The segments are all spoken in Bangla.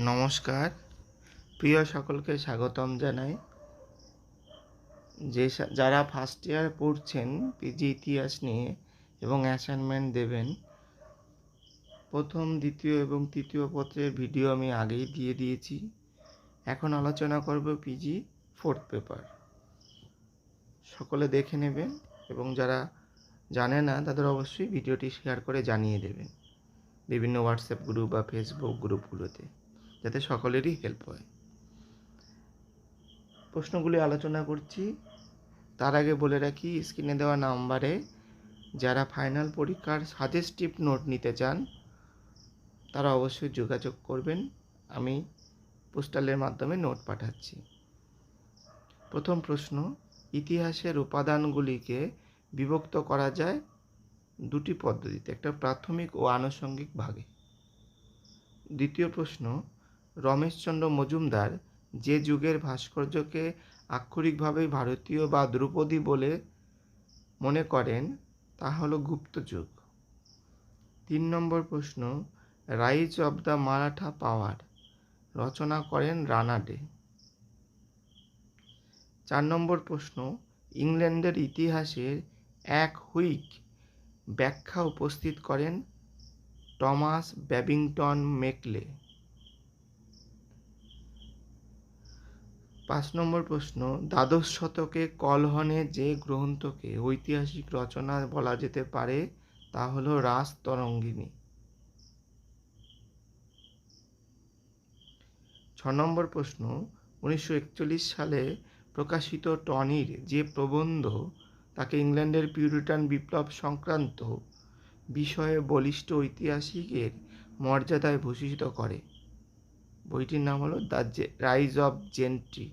নমস্কার। প্রিয় সকলকে স্বাগতম জানাই। যে যারা ফার্স্ট ইয়ার পড়ছেন পিজি ইতিহাস নিয়ে এবং অ্যাসাইনমেন্ট দেবেন, প্রথম, দ্বিতীয় এবং তৃতীয় পত্রের ভিডিও আমি আগেই দিয়ে দিয়েছি। এখন আলোচনা করব পিজি ফোর্থ পেপার সকলে দেখে নেবেন এবং যারা জানে না, তাদের অবশ্যই ভিডিওটি শেয়ার করে জানিয়ে দেবেন। বিভিন্ন হোয়াটসঅ্যাপ গ্রুপ বা ফেসবুক গ্রুপগুলোতে যাতে সকলেরই হেল্প হয়। প্রশ্নগুলি আলোচনা করছি। তার আগে বলে রাখি স্ক্রিনে দেওয়া নাম্বারে যারা ফাইনাল পরীক্ষার সাজেস্টিভ নোট নিতে চান, তারা অবশ্যই যোগাযোগ করবেন। আমি পোস্টালের মাধ্যমে নোট পাঠাচ্ছি। প্রথম প্রশ্ন, ইতিহাসের উপাদানগুলিকে বিভক্ত করা যায় দুটি পদ্ধতিতে, একটা প্রাথমিক ও আনুষঙ্গিক ভাগে। দ্বিতীয় প্রশ্ন রমেশচন্দ্র মজুমদার যে যুগের ভাস্কর্যকে আক্ষরিকভাবে ভারতীয় বা ধ্রুপদী বলে মনে করেন, তা হলো গুপ্ত যুগ। তিন নম্বর প্রশ্ন, rise of the Maratha power, রচনা করেন রানাডে। চার নম্বর প্রশ্ন, ইংল্যান্ডের ইতিহাসের এক হুইক ব্যাখ্যা উপস্থিত করেন টমাস ব্যাবিংটন মেকলে। পাঁচ নম্বর প্রশ্ন, দ্বাদশ শতকে কলহনে যে গ্রন্থকে ঐতিহাসিক রচনা বলা যেতে পারে, তা হল রাস তরঙ্গিনী। ছ নম্বর প্রশ্ন, উনিশশো একচল্লিশ সালে প্রকাশিত টনির যে প্রবন্ধ, তাকে ইংল্যান্ডের পিউরিটান বিপ্লব সংক্রান্ত বিষয়ে বলিষ্ঠ ঐতিহাসিকের মর্যাদায় ভূষিত করে। বইটির নাম হলো দ্য রাইজ অফ জেন্ট্রি।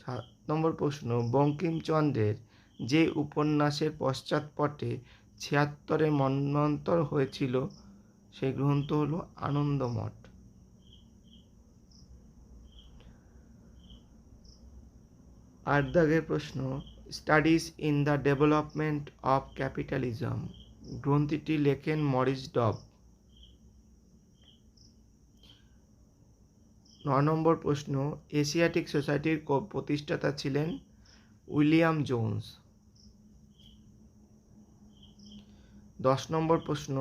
সাত নম্বর প্রশ্ন, বঙ্কিমচন্দ্রের যে উপন্যাসের পশ্চাৎপটে ছিয়াত্তরে মন্বন্তর হয়েছিল সেই গ্রন্থ হলো আনন্দমঠ। আট দাগের প্রশ্ন studies in the development of capitalism গ্রন্থিটি লেখেন মরিস ডব। ন নম্বর প্রশ্ন, এশিয়াটিক সোসাইটির প্রতিষ্ঠাতা ছিলেন উইলিয়াম জোন্স। দশ নম্বর প্রশ্ন,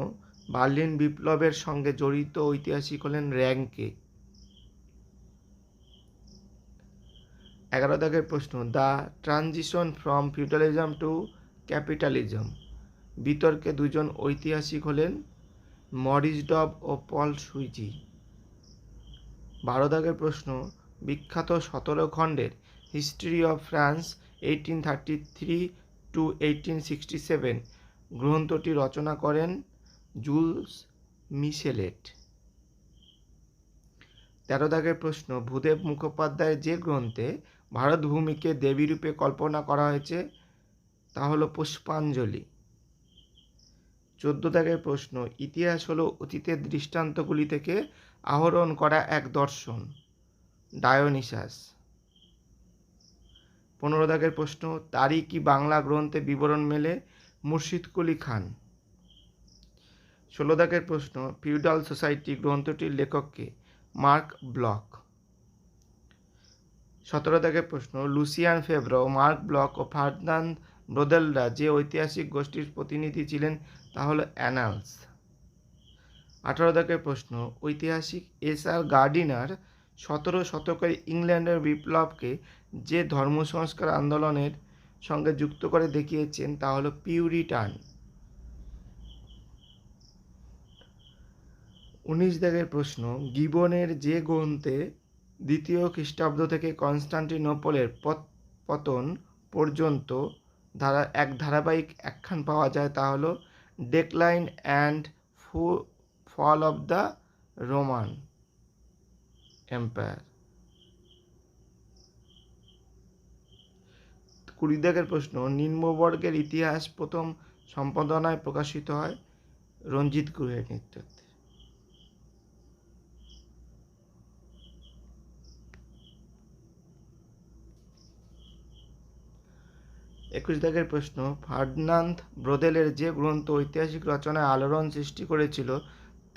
বার্লিন বিপ্লবের সঙ্গে জড়িত ঐতিহাসিক হলেন র্যাঙ্কে এগারো দাগের প্রশ্ন, the transition from feudalism to capitalism. বিতর্কে দুজন ঐতিহাসিক হলেন মরিস ডব ও পল সুইজি। বারো দাগের প্রশ্ন, বিখ্যাত সতেরো খণ্ডের history of France eighteen thirty three to eighteen sixty seven গ্রন্থটি রচনা করেন জুলস মিশেলেট। তেরো দাগের প্রশ্ন, ভূদেব মুখোপাধ্যায়ের যে গ্রন্থে ভারত ভূমিকে দেবীরূপে কল্পনা করা হয়েছে, তা হলো পুষ্পাঞ্জলি। চোদ্দ দাগের প্রশ্ন, ইতিহাস হলো অতীতের দৃষ্টান্তগুলি থেকে আহরণ করা এক দর্শন। ডায়োনিসাস। পনেরো দাগের প্রশ্ন, তারই কি বাংলা গ্রন্থে বিবরণ মেলে মুর্শিদ কুলি খান? ষোলো দাগের প্রশ্ন, ফিউডাল সোসাইটি গ্রন্থটির লেখককে মার্ক ব্লক। সতেরো দাগের প্রশ্ন, লুসিয়ান ফেব্রো মার্ক ব্লক ও ফার্নান্দ ব্রোদেলরা যে ঐতিহাসিক গোষ্ঠীর প্রতিনিধি ছিলেন তা হলো অ্যানালস। আঠারো দাগের প্রশ্ন, ঐতিহাসিক এস আর গার্ডিনার সতেরো শতকের ইংল্যান্ডের বিপ্লবকে যে ধর্ম সংস্কার আন্দোলনের সঙ্গে যুক্ত করে দেখিয়েছেন, তা হলো পিউরিটান। উনিশ দাগের প্রশ্ন, গিবনের যে গ্রন্থে দ্বিতীয় খ্রিস্টাব্দ থেকে কনস্টান্টিনোপলের পত- পতন পর্যন্ত ধারা, এক ধারাবাহিক একখান পাওয়া যায়, তা হলো decline and fall of the Roman empire কুড়ি দাগের প্রশ্ন নিম্নবর্গের ইতিহাস প্রথম সম্পাদনায় প্রকাশিত হয় রঞ্জিত গুহের নেতৃত্বে। একুশ দাগের প্রশ্ন ফার্ডিনান্দ ব্রোদেলের যে গ্রন্থ ঐতিহাসিক রচনায় আলোড়ন সৃষ্টি করেছিল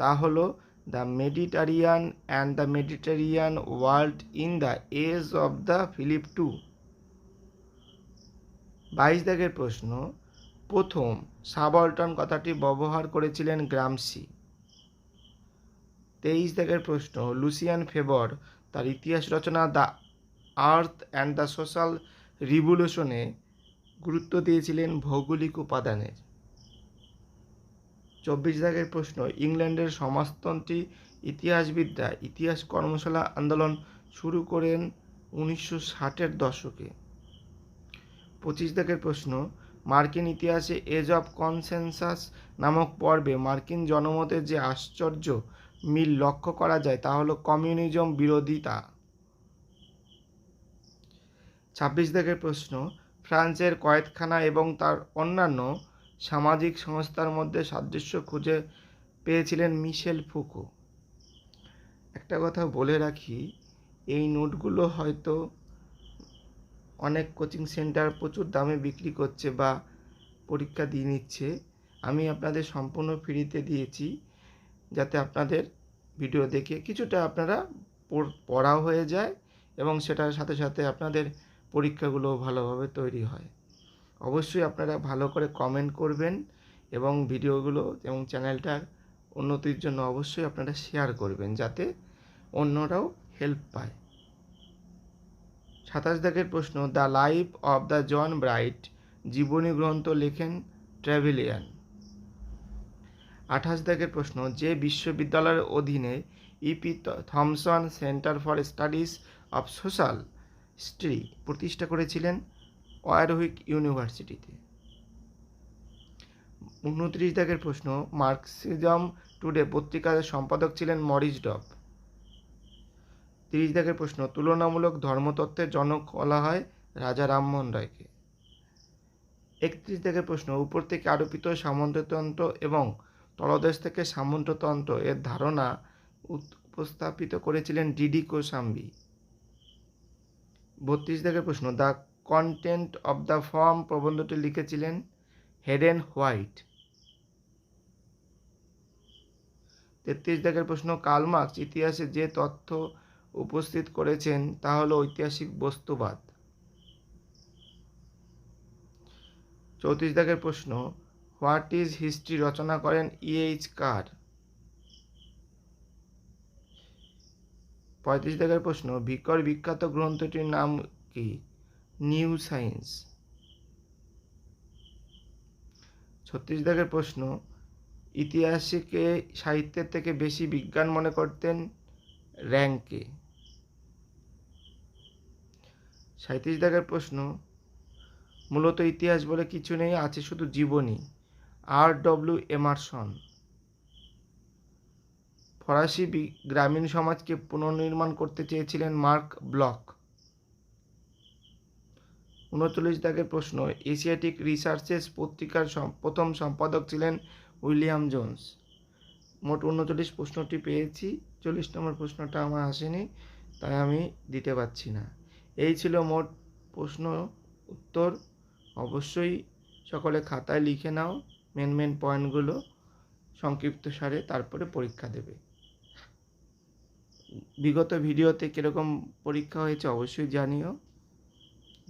তা হলো the Mediterranean and the Mediterranean world in the age of the Philip two. বাইশ দাগের প্রশ্ন, প্রথম সাবঅল্টন কথাটি ব্যবহার করেছিলেন গ্রামসি। তেইশ দাগের প্রশ্ন, লুসিয়ান ফেবর তার ইতিহাস রচনা the earth and the social রিভলিউশনে গুরুত্ব দিয়েছিলেন ভৌগোলিক উপাদানের। চব্বিশ দাগের প্রশ্ন, ইংল্যান্ডের সমাজতন্ত্রী, ইতিহাসবিদরা ইতিহাস কর্মশালা আন্দোলন শুরু করেন উনিশশো ষাটের দশকে। পঁচিশ দাগের প্রশ্ন, মার্কিন ইতিহাসে এজ অফ কনসেনসাস নামক পর্বে মার্কিন জনমতের যে আশ্চর্য মিল লক্ষ্য করা যায় তা হলো কমিউনিজম বিরোধিতা। ছাব্বিশ দাগের প্রশ্ন, ফ্রান্সের কয়েদখানা এবং তার অন্যান্য সামাজিক সংস্থার মধ্যে সাদৃশ্য খুঁজে পেয়েছিলেন মিশেল ফুকো। একটা কথা বলে রাখি, এই নোটগুলো হয়তো অনেক কোচিং সেন্টার প্রচুর দামে বিক্রি করছে বা পরীক্ষা দিয়ে নিচ্ছে। আমি আপনাদের সম্পূর্ণ ফ্রিতে দিয়েছি যাতে আপনাদের ভিডিও দেখে কিছুটা আপনারা পড়াও হয়ে যায় এবং সেটার সাথে সাথে আপনাদের পরীক্ষাগুলো ভালোভাবে তৈরি হয়। অবশ্যই আপনারা ভালো করে কমেন্ট করবেন এবং ভিডিওগুলো এবং চ্যানেলটার উন্নতির জন্য অবশ্যই আপনারা শেয়ার করবেন যাতে অন্যরাও হেল্প পায়। সাতাশ দাগের প্রশ্ন the life of the John Bright জীবনী গ্রন্থ লেখেন ট্র্যাভেলিয়ান আঠাশ দাগের প্রশ্ন, যে বিশ্ববিদ্যালয়ের অধীনে E P Thompson centre for studies of social history প্রতিষ্ঠা করেছিলেন ওয়ারউইক ইউনিভার্সিটিতে। উনত্রিশ দাগের প্রশ্ন, মার্কসিজম টুডে পত্রিকার সম্পাদক ছিলেন মরিস ডব। তিরিশ দাগের প্রশ্ন, তুলনামূলক ধর্মতত্ত্বের জনক বলা হয় রাজা রামমোহন রায়কে। একত্রিশ দাগের প্রশ্ন, উপর থেকে আরোপিত সামন্ততন্ত্র এবং তলদেশ থেকে সামন্ততন্ত্র এর ধারণা উপস্থাপিত করেছিলেন ডিডি কোসাম্বি বত্রিশ দাগের প্রশ্ন, the content of the form প্রবন্ধটি লিখেছিলেন হেডেন হোয়াইট। তেত্রিশ দাগের প্রশ্ন, কার্ল মার্কস ইতিহাসে যে তথ্য উপস্থিত করেছেন তা হলো ঐতিহাসিক বস্তুবাদ। চৌত্রিশ দাগের প্রশ্ন, হোয়াট ইজ হিস্ট্রি রচনা করেন ইএইচ কার? পঁয়ত্রিশ দাগের প্রশ্ন, ভিকর বিখ্যাত গ্রন্থটির নাম কি? New science. ছত্রিশ দাগের প্রশ্ন, ইতিহাসকে সাহিত্যের থেকে বেশি বিজ্ঞান মনে করতেন র্যাঙ্কে। সাঁত্রিশ দাগের প্রশ্ন, মূলত ইতিহাস বলে কিছু নেই, আছে শুধু জীবনী। R W Emerson. ফরাসি গ্রামীণ সমাজকে পুনর্নির্মাণ করতে চেয়েছিলেন মার্ক ব্লক। উনচল্লিশ দাগের প্রশ্ন, এশিয়াটিক রিসার্চেস পত্রিকার প্রথম সম্পাদক ছিলেন উইলিয়াম জোন্স। মোট উনচল্লিশ প্রশ্নটি পেয়েছি, চল্লিশ নম্বর প্রশ্নটা আমার আসেনি, তাই আমি দিতে পারছি না। এই ছিল মোট প্রশ্ন উত্তর। অবশ্যই সকলে খাতায় লিখে নাও মেন মেন পয়েন্টগুলো সংক্ষিপ্ত সারে তারপরে পরীক্ষা দেবে। বিগত ভিডিওতে কীরকম পরীক্ষা হয়েছে অবশ্যই জানিও।